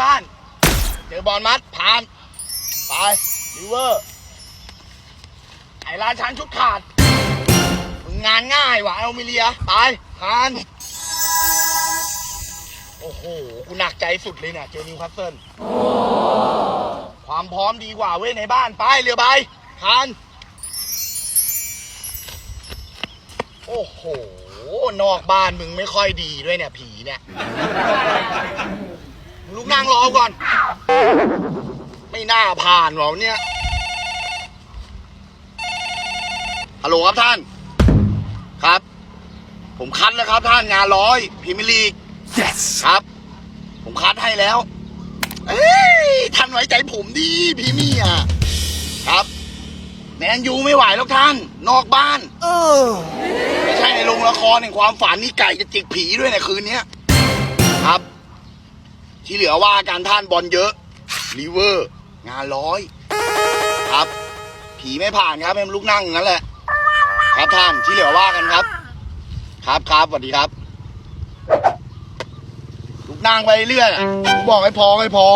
บ้าน เจอบอลมัดผ่าน ไปลิเวอร์ ไอ้ราชันชุดขาด มึงงานง่ายว่ะเอามิเลีย ไปผ่าน โอ้โห กูหนักใจสุดเลยเนี่ยเจอนิวคาสเซิลความพร้อมดีกว่าเว้ยในบ้าน ไปเรือใบผ่าน โอ้โห นอกบ้านมึงไม่ค่อยดีด้วยเนี่ย ผีเนี่ยมึงลุกนั่งรอก่อน ไม่น่าผ่านหรอกเนี่ย ฮัลโหลครับท่าน ครับ ผมคัดแล้วครับท่านงานร้อยพรีเมียร์ลีก yes ครับ ผมคัดให้แล้ว เอ้ยท่านไว้ใจผมดีพรีเมียร์ครับแมนยูไม่ไหวแล้วท่าน นอกบ้าน เออไม่ ใช่ในโรงละครแห่งความฝันนี่ไก่จะจิกผีด้วยในคืนเนี้ยครับ ที่เหลือว่าการท่านบอลเยอะลิเวอร์ งานร้อย ครับ ผีไม่ผ่านครับเป็นลูกนั่งงนั้นแหละ ครับท่านที่เหลือว่ากันครับ ครับครับสวัสดีครับ ลูกนั่งไปเรื่อยผมบอกให้พอให้พอ